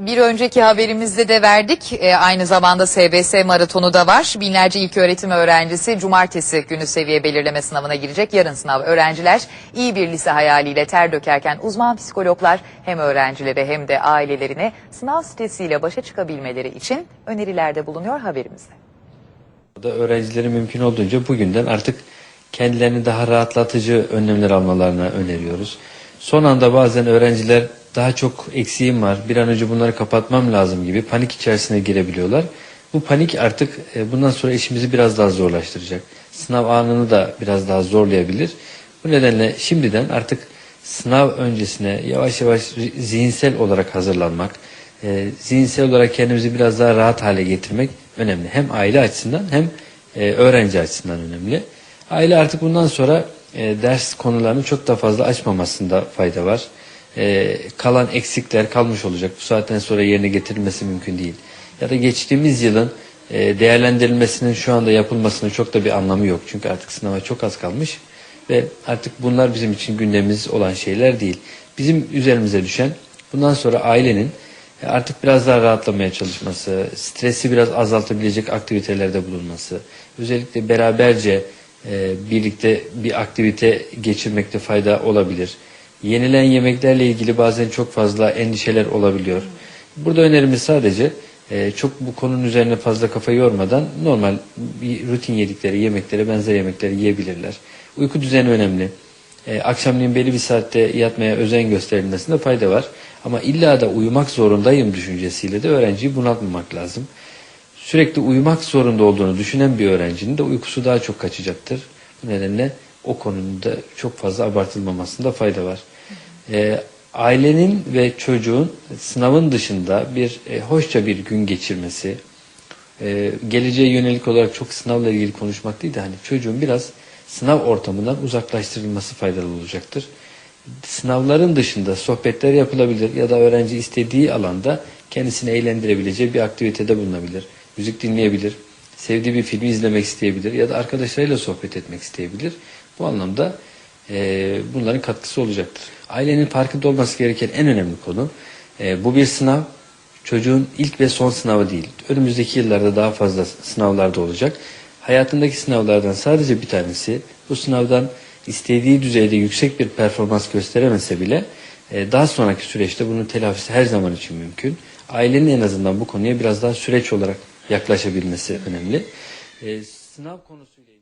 Bir önceki haberimizde de verdik. E, aynı zamanda SBS maratonu da var. Binlerce ilköğretim öğrencisi cumartesi günü seviye belirleme sınavına girecek. Yarın sınav öğrenciler iyi bir lise hayaliyle ter dökerken uzman psikologlar hem öğrencilere hem de ailelerine sınav stresiyle başa çıkabilmeleri için önerilerde bulunuyor haberimizde. Da öğrencilerin mümkün olduğunca bugünden artık kendilerini daha rahatlatıcı önlemler almalarına öneriyoruz. Son anda bazen öğrenciler daha çok eksiğim var, bir an önce bunları kapatmam lazım gibi panik içerisine girebiliyorlar. Bu panik artık e, bundan sonra işimizi biraz daha zorlaştıracak. Sınav anını da biraz daha zorlayabilir. Bu nedenle şimdiden artık sınav öncesine yavaş yavaş zihinsel olarak hazırlanmak, e, zihinsel olarak kendimizi biraz daha rahat hale getirmek önemli. Hem aile açısından hem e, öğrenci açısından önemli. Aile artık bundan sonra ders konularını çok da fazla açmamasında fayda var. E, kalan eksikler kalmış olacak. Bu saatten sonra yerine getirilmesi mümkün değil. Ya da geçtiğimiz yılın e, değerlendirilmesinin şu anda yapılmasının çok da bir anlamı yok. Çünkü artık sınava çok az kalmış ve artık bunlar bizim için gündemimiz olan şeyler değil. Bizim üzerimize düşen bundan sonra ailenin e, artık biraz daha rahatlamaya çalışması, stresi biraz azaltabilecek aktivitelerde bulunması, özellikle beraberce e, birlikte bir aktivite geçirmekte fayda olabilir. Yenilen yemeklerle ilgili bazen çok fazla endişeler olabiliyor. Burada önerimiz sadece e, çok bu konunun üzerine fazla kafa yormadan normal bir rutin yedikleri yemeklere benzer yemekleri yiyebilirler. Uyku düzeni önemli. E, akşamleyin belli bir saatte yatmaya özen gösterilmesinde fayda var. Ama illa da uyumak zorundayım düşüncesiyle de öğrenciyi bunaltmamak lazım. Sürekli uyumak zorunda olduğunu düşünen bir öğrencinin de uykusu daha çok kaçacaktır. Bu nedenle o konunun da çok fazla abartılmamasında fayda var. E, ailenin ve çocuğun sınavın dışında bir e, hoşça bir gün geçirmesi, e, geleceğe yönelik olarak çok sınavla ilgili konuşmak değil de hani çocuğun biraz sınav ortamından uzaklaştırılması faydalı olacaktır. Sınavların dışında sohbetler yapılabilir ya da öğrenci istediği alanda kendisini eğlendirebileceği bir aktivitede bulunabilir. Müzik dinleyebilir, sevdiği bir filmi izlemek isteyebilir ya da arkadaşlarıyla sohbet etmek isteyebilir. Bu anlamda e, bunların katkısı olacaktır. Ailenin farkında olması gereken en önemli konu e, bu bir sınav. Çocuğun ilk ve son sınavı değil. Önümüzdeki yıllarda daha fazla sınavlarda olacak. Hayatındaki sınavlardan sadece bir tanesi bu sınavdan istediği düzeyde yüksek bir performans gösteremese bile e, daha sonraki süreçte bunun telafisi her zaman için mümkün. Ailenin en azından bu konuya biraz daha süreç olarak yaklaşabilmesi önemli. E, sınav konusuyla